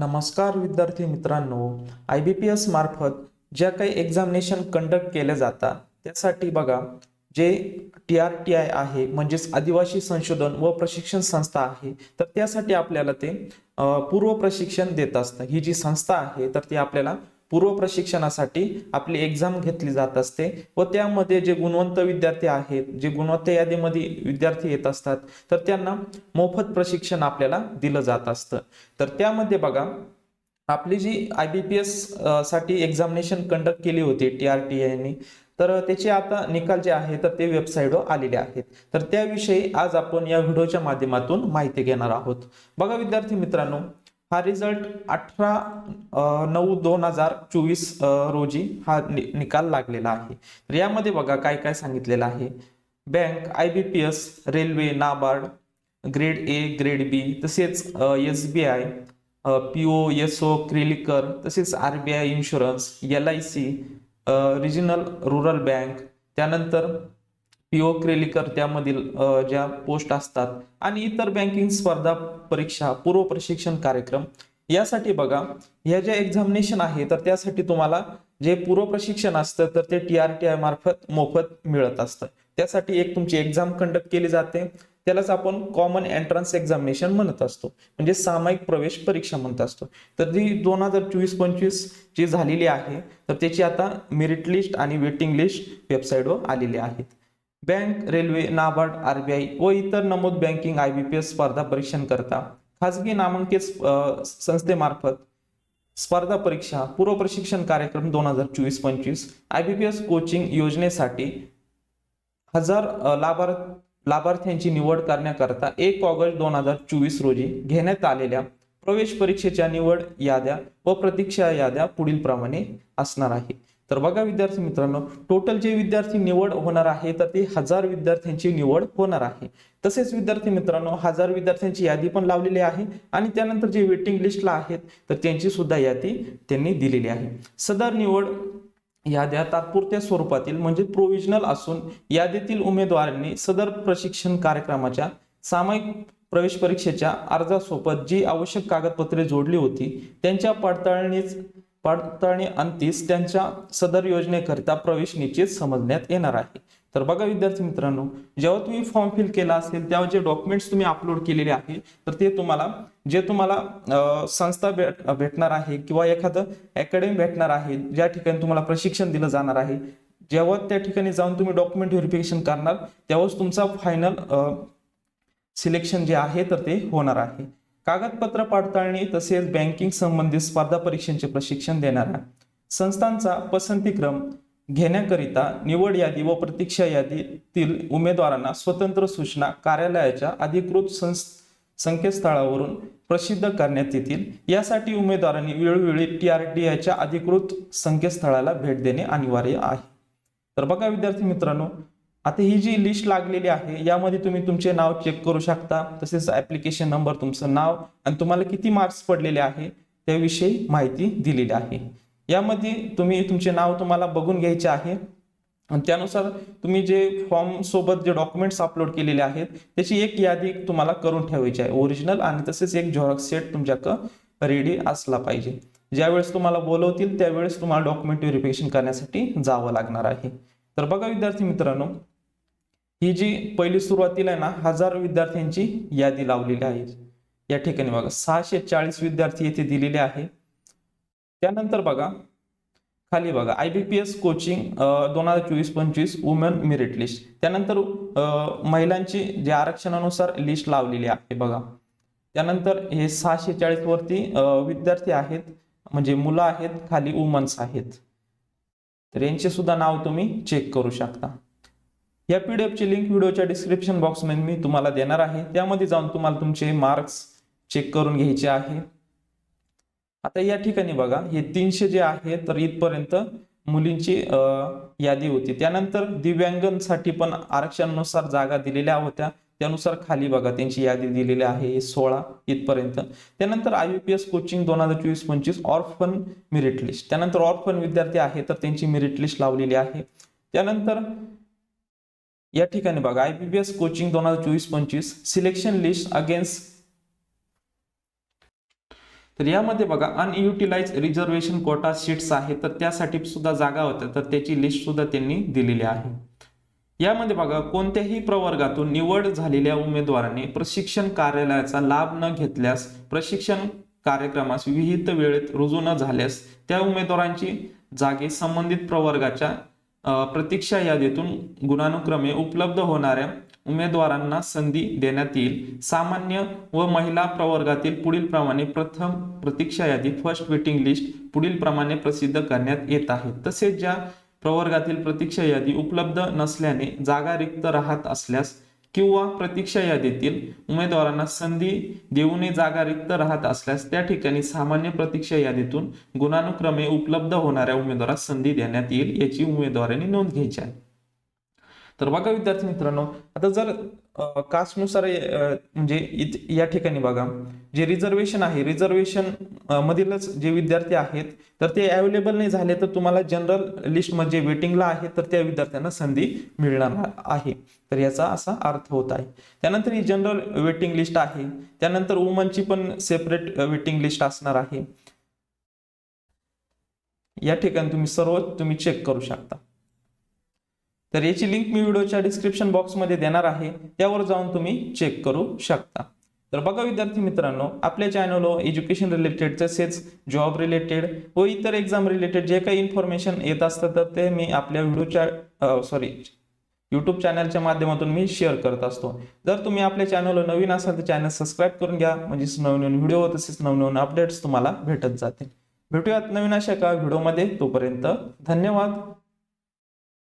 नमस्कार विद्यार्थी मित्रांनो आय बी पी एस मार्फत ज्या काही एक्झामिनेशन कंडक्ट केल्या जातात त्यासाठी बघा जे टी आर टी आय आहे म्हणजेच आदिवासी संशोधन व प्रशिक्षण संस्था आहे तर त्यासाठी आपल्याला ते पूर्व प्रशिक्षण देत असतं. ही जी संस्था आहे तर ती आपल्याला पूर्व प्रशिक्षणासाठी आपली एक्झाम घेतली जात असते व त्यामध्ये जे गुणवंत विद्यार्थी आहेत जे गुणवत्ता यादीमध्ये विद्यार्थी येत असतात तर त्यांना मोफत प्रशिक्षण आपल्याला दिलं जात असतं. तर त्यामध्ये बघा आपली जी आय बी पी एससाठी एक्झामिनेशन कंडक्ट केली होती टी आर टी आयने तर त्याचे आता निकाल जे आहे तर ते वेबसाईटवर आलेले आहेत. तर त्याविषयी आज आपण या व्हिडिओच्या माध्यमातून माहिती घेणार आहोत. बघा विद्यार्थी मित्रांनो हा रिझल्ट अठरा नऊ दोन हजार चोवीस रोजी हा नि- निकाल लागलेला आहे. तर यामध्ये बघा काय काय सांगितलेलं आहे. Bank I B P S railway NABARD grade A grade B तसेच S B I P O S O क्रिलिकर तसेच R B I insurance L I C regional rural bank त्यानंतर पीओ ओ ज्या पोस्ट असतात आणि इतर banking स्पर्धा परीक्षा पूर्व प्रशिक्षण कार्यक्रम यासाठी बघा ह्या ज्या एक्झामिनेशन आहे तर त्यासाठी तुम्हाला जे पूर्व प्रशिक्षण असतं तर ते टी आर टी आय मार्फत मोफत मिळत असतं. त्यासाठी एक तुमची एक्झाम कंडक्ट केली जाते. त्यालाच आपण कॉमन एंट्रन्स एक्झामिनेशन म्हणत असतो. म्हणजे सामायिक प्रवेश परीक्षा म्हणत असतो. तर ती दोन हजार चोवीस पंचवीस जी झालेली आहे तर त्याची आता मेरिट लिस्ट आणि वेटिंग लिस्ट वेबसाईटवर आलेली आहेत. बँक रेल्वे नाबार्ड आरबीआय व इतर नमूद banking I B P S स्पर्धा परीक्षांकरता खाजगी नामांकित संस्थेमार्फत स्पर्धा परीक्षा पूर्व प्रशिक्षण कार्यक्रम दोन हजार चोवीस पंचवीस I B P S coaching योजनेसाठी हजार लाभार लाभार्थ लाभार्थ्यांची निवड करण्याकरता एक ऑगस्ट दोन हजार चोवीस रोजी घेण्यात आलेल्या प्रवेश परीक्षेच्या निवड याद्या व प्रतीक्षा याद्या पुढील प्रमाणे असणार आहे. तर बघा विद्यार्थी मित्रांनो टोटल जे विद्यार्थी निवड होणार आहे तर ते हजार विद्यार्थ्यांची निवड होणार आहे. तसेच विद्यार्थी मित्रांनो हजार विद्यार्थ्यांची यादी पण लावलेली आहे आणि त्यानंतर जे वेटिंग लिस्टला आहेत तर त्यांची सुद्धा यादी त्यांनी दिलेली आहे. सदर निवड याद्या तात्पुरत्या स्वरूपातील म्हणजे प्रोव्हिजनल असून यादीतील उमेदवारांनी सदर प्रशिक्षण कार्यक्रमाच्या सामायिक प्रवेश परीक्षेच्या अर्जासोबत जी आवश्यक कागदपत्रे जोडली होती त्यांच्या पडताळणीच पडताळणी अंतीस त्यांच्या सदर योजनेकरिता प्रवेश निश्चित समजण्यात येणार आहे. तर बघा विद्यार्थी मित्रांनो जेव्हा तुम्ही फॉर्म फिल केला असेल तेव्हा जे डॉक्युमेंट्स तुम्ही अपलोड केलेले आहे तर ते तुम्हाला जे तुम्हाला संस्था भेट भेटणार आहे किंवा एखादं अकॅडमी भेटणार आहे ज्या ठिकाणी तुम्हाला प्रशिक्षण दिलं जाणार आहे जेव्हा त्या ठिकाणी जाऊन तुम्ही डॉक्युमेंट व्हेरिफिकेशन करणार तेव्हाच तुमचा फायनल सिलेक्शन जे आहे तर ते होणार आहे. कागदपत्र पडताळणी तसेच बँकिंग संबंधित स्पर्धा परीक्षांचे प्रशिक्षण देणाऱ्या संस्थांचा पसंतीक्रम घेण्याकरिता निवड यादी व प्रतीक्षा यादीतील उमेदवारांना स्वतंत्र सूचना कार्यालयाच्या अधिकृत संस संकेतस्थळावरून प्रसिद्ध करण्यात येतील. यासाठी उमेदवारांनी वेळोवेळी टी आर टी आयच्या अधिकृत संकेतस्थळाला भेट देणे अनिवार्य आहे. तर बघा विद्यार्थी मित्रांनो आता ही जी लिस्ट लागलेली आहे यामध्ये तुम्ही तुमचे नाव चेक करू शकता. तसेच ॲप्लिकेशन नंबर तुमचं नाव आणि तुम्हाला किती मार्क्स पडलेले आहे त्याविषयी माहिती दिलेली आहे. यामध्ये तुम्ही तुमचे नाव तुम्हाला बघून घ्यायचे आहे. आणि त्यानुसार तुम्ही जे फॉर्म सोबत जे डॉक्युमेंट्स अपलोड केलेले आहेत त्याची एक यादी तुम्हाला करून ठेवायची आहे. ओरिजिनल आणि तसेच एक झेरॉक्स सेट तुमच्याकडं रेडी असला पाहिजे. ज्यावेळेस तुम्हाला बोलवतील त्यावेळेस तुम्हाला डॉक्युमेंट व्हेरिफिकेशन करण्यासाठी जावं लागणार आहे. तर बघा विद्यार्थी मित्रांनो ही जी पहिली सुरुवातीला आहे ना हजार विद्यार्थ्यांची यादी लावलेली आहे. या ठिकाणी बघा सहाशे चाळीस विद्यार्थी येथे दिलेले आहे. त्यानंतर बघा खाली बघा I B P S coaching दोन हजार चोवीस पंचवीस वुमेन मेरिट लिस्ट त्यानंतर महिलांची जे आरक्षणानुसार लिस्ट लावलेली आहे बघा. त्यानंतर हे सहाशे चाळीस वरती विद्यार्थी आहेत म्हणजे मुलं आहेत खाली वुमन्स आहेत. तर यांचे सुद्धा नाव तुम्ही चेक करू शकता. या पीडीएफची लिंक व्हिडिओच्या डिस्क्रिप्शन बॉक्समध्ये मी तुम्हाला देणार आहे. त्यामध्ये जाऊन तुम्हाला तुमचे मार्क्स चेक करून घ्यायचे आहे. आता या ठिकाणी बघा हे तीनशे जे आहे तर इथपर्यंत मुलींची यादी होती. त्यानंतर दिव्यांगांसाठी पण आरक्षणानुसार जागा दिलेल्या होत्या. त्यानुसार खाली बघा त्यांची यादी दिलेली आहे सोळा इथपर्यंत. त्यानंतर आय पी एस कोचिंग दोन हजार चोवीस पंचवीस ऑर्फन मेरिट लिस्ट त्यानंतर ऑर्फन विद्यार्थी आहे तर त्यांची मेरिट लिस्ट लावलेली आहे. त्यानंतर या ठिकाणी बघा आय पी एस कोचिंग दोन हजार चोवीस पंचवीस सिलेक्शन लिस्ट अगेन्स्ट तर यामध्ये बघा अनयुटिलाइज रिझर्वेशन कोटा सीट्स आहेत तर त्यासाठी सुद्धा जागा होत्या तर त्याची लिस्ट सुद्धा त्यांनी दिलेली आहे. यामध्ये बघा कोणत्याही प्रवर्गातून निवड झालेल्या उमेदवाराने प्रशिक्षण कार्यालयाचा लाभ न घेतल्यास प्रशिक्षण कार्यक्रमास विहित वेळेत रुजू न झाल्यास त्या उमेदवारांची जागे संबंधित प्रवर्गाच्या प्रतीक्षा यादीतून गुणानुक्रमे उपलब्ध होणाऱ्या उमेदवारांना संधी देण्यात येईल. सामान्य व महिला प्रवर्गातील पुढील प्रमाणे प्रथम प्रतीक्षा यादी फर्स्ट वेटिंग लिस्ट पुढील प्रमाणे प्रसिद्ध करण्यात येत आहे. तसेच ज्या प्रवर्गातील प्रतीक्षा यादी उपलब्ध नसल्याने जागा रिक्त राहत असल्यास किंवा प्रतीक्षा यादीतील उमेदवारांना संधी देऊनही जागा रिक्त राहत असल्यास त्या ठिकाणी सामान्य प्रतीक्षा यादीतून गुणानुक्रमे उपलब्ध होणाऱ्या उमेदवारास संधी देण्यात येईल याची उमेदवारांनी नोंद घ्यायची आहे. तर बघा विद्यार्थी मित्रांनो आता जर कास्टनुसार म्हणजे या ठिकाणी बघा जे रिझर्वेशन आहे रिझर्वेशन मधीलच जे विद्यार्थी आहेत तर ते अवेलेबल नाही झाले तर तुम्हाला जनरल लिस्टमध्ये वेटिंगला आहे तर त्या विद्यार्थ्यांना संधी मिळणार आहे. तर याचा असा अर्थ होत आहे. त्यानंतर ही जनरल वेटिंग लिस्ट आहे. त्यानंतर वुमनची पण सेपरेट वेटिंग लिस्ट असणार आहे. या ठिकाणी तुम्ही सर्व तुम्ही चेक करू शकता. तर याची लिंक मी व्हिडिओच्या डिस्क्रिप्शन बॉक्समध्ये देणार आहे. त्यावर जाऊन तुम्ही चेक करू शकता. तर बघा विद्यार्थी मित्रांनो आपल्या चॅनलवर एज्युकेशन रिलेटेड तसेच जॉब रिलेटेड व इतर एक्झाम रिलेटेड जे काही इन्फॉर्मेशन येत असतं तर ते मी आपल्या व्हिडिओच्या सॉरी यूट्यूब चॅनलच्या माध्यमातून मी शेअर करत असतो. जर तुम्ही आपल्या चॅनलवर नवीन असाल तर चॅनल सबस्क्राईब करून घ्या. म्हणजेच नवनवीन व्हिडिओ तसेच नवनवीन अपडेट्स तुम्हाला भेटत जातील. भेटूयात नवीन अशा का व्हिडिओमध्ये तोपर्यंत धन्यवाद.